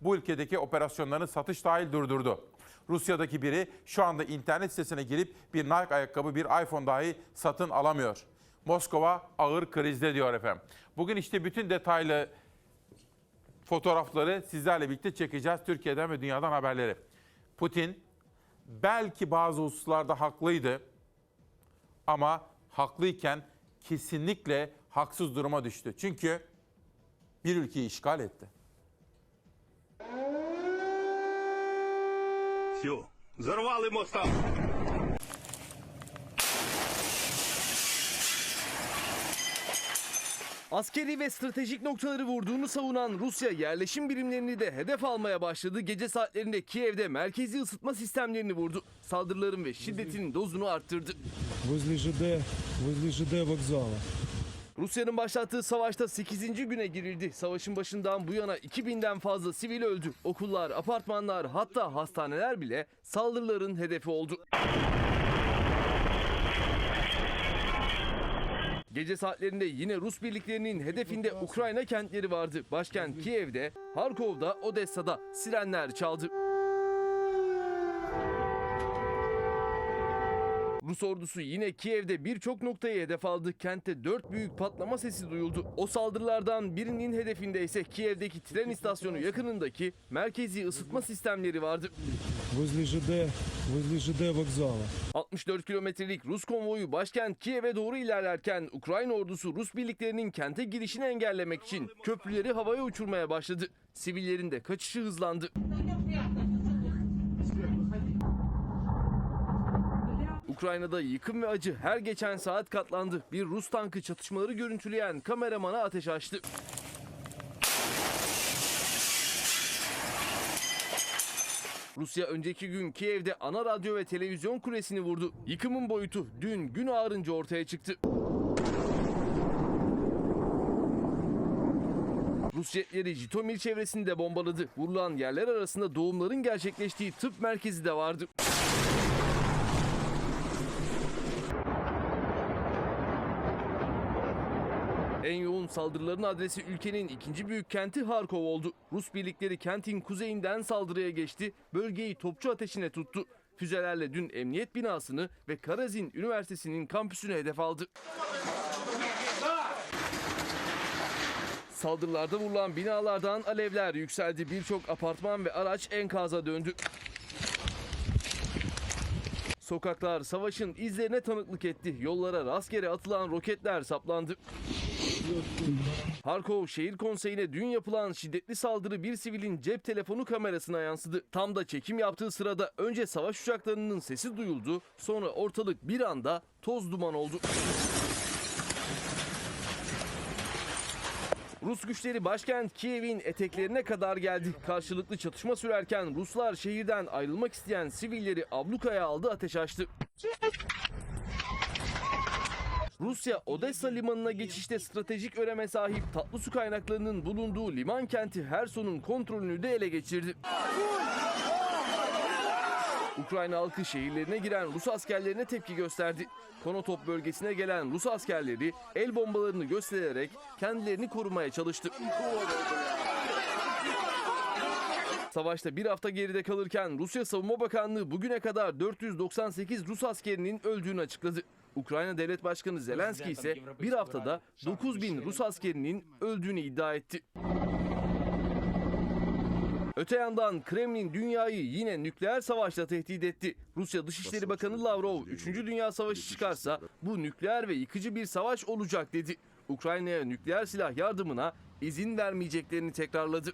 bu ülkedeki operasyonlarını satış dahil durdurdu. Rusya'daki biri şu anda internet sitesine girip bir Nike ayakkabı, bir iPhone dahi satın alamıyor. Moskova ağır krizde diyor efendim. Bugün işte bütün detaylı fotoğrafları sizlerle birlikte çekeceğiz. Türkiye'den ve dünyadan haberleri. Putin belki bazı hususlarda haklıydı ama haklıyken kesinlikle haksız duruma düştü. Çünkü bir ülkeyi işgal etti. Все, взорвали моста. Askeri ve stratejik noktaları vurduğunu savunan Rusya yerleşim birimlerini de hedef almaya başladı. Gece saatlerinde Kiev'de merkezi ısıtma sistemlerini vurdu. Saldırıların ve şiddetinin dozunu arttırdı. возле ЖД, возле ЖД вокзала. Rusya'nın başlattığı savaşta 8. güne girildi. Savaşın başından bu yana 2000'den fazla sivil öldü. Okullar, apartmanlar hatta hastaneler bile saldırıların hedefi oldu. Gece saatlerinde yine Rus birliklerinin hedefinde Ukrayna kentleri vardı. Başkent Kiev'de, Harkov'da, Odessa'da sirenler çaldı. Rus ordusu yine Kiev'de birçok noktayı hedef aldı. Kentte dört büyük patlama sesi duyuldu. O saldırılardan birinin hedefinde ise Kiev'deki tren istasyonu yakınındaki merkezi ısıtma sistemleri vardı. 64 kilometrelik Rus konvoyu başkent Kiev'e doğru ilerlerken Ukrayna ordusu Rus birliklerinin kente girişini engellemek için köprüleri havaya uçurmaya başladı. Sivillerin de kaçışı hızlandı. Ukrayna'da yıkım ve acı her geçen saat katlandı. Bir Rus tankı çatışmaları görüntüleyen kameramana ateş açtı. Rusya önceki gün Kiev'de ana radyo ve televizyon kulesini vurdu. Yıkımın boyutu dün gün ağarınca ortaya çıktı. Rus jetleri Jitomir çevresini de bombaladı. Vurulan yerler arasında doğumların gerçekleştiği tıp merkezi de vardı. En yoğun saldırıların adresi ülkenin ikinci büyük kenti Harkov oldu. Rus birlikleri kentin kuzeyinden saldırıya geçti, bölgeyi topçu ateşine tuttu. Füzelerle dün emniyet binasını ve Karazin Üniversitesi'nin kampüsünü hedef aldı. Saldırılarda vurulan binalardan alevler yükseldi. Birçok apartman ve araç enkaza döndü. Sokaklar savaşın izlerine tanıklık etti. Yollara rastgele atılan roketler saplandı. Harkov Şehir Konseyi'ne dün yapılan şiddetli saldırı bir sivilin cep telefonu kamerasına yansıdı. Tam da çekim yaptığı sırada önce savaş uçaklarının sesi duyuldu, sonra ortalık bir anda toz duman oldu. Rus güçleri başkent Kiev'in eteklerine kadar geldi. Karşılıklı çatışma sürerken Ruslar şehirden ayrılmak isteyen sivilleri ablukaya aldı ateş açtı. Rusya Odessa limanına geçişte stratejik öneme sahip tatlı su kaynaklarının bulunduğu liman kenti Herson'un kontrolünü de ele geçirdi. Ukrayna halkı şehirlerine giren Rus askerlerine tepki gösterdi. Konotop bölgesine gelen Rus askerleri el bombalarını göstererek kendilerini korumaya çalıştı. Savaşta bir hafta geride kalırken Rusya Savunma Bakanlığı bugüne kadar 498 Rus askerinin öldüğünü açıkladı. Ukrayna Devlet Başkanı Zelenski ise bir haftada 9000 Rus askerinin öldüğünü iddia etti. Öte yandan Kremlin dünyayı yine nükleer savaşla tehdit etti. Rusya Dışişleri Bakanı Lavrov 3. Dünya Savaşı çıkarsa bu nükleer ve yıkıcı bir savaş olacak dedi. Ukrayna'ya nükleer silah yardımına izin vermeyeceklerini tekrarladı.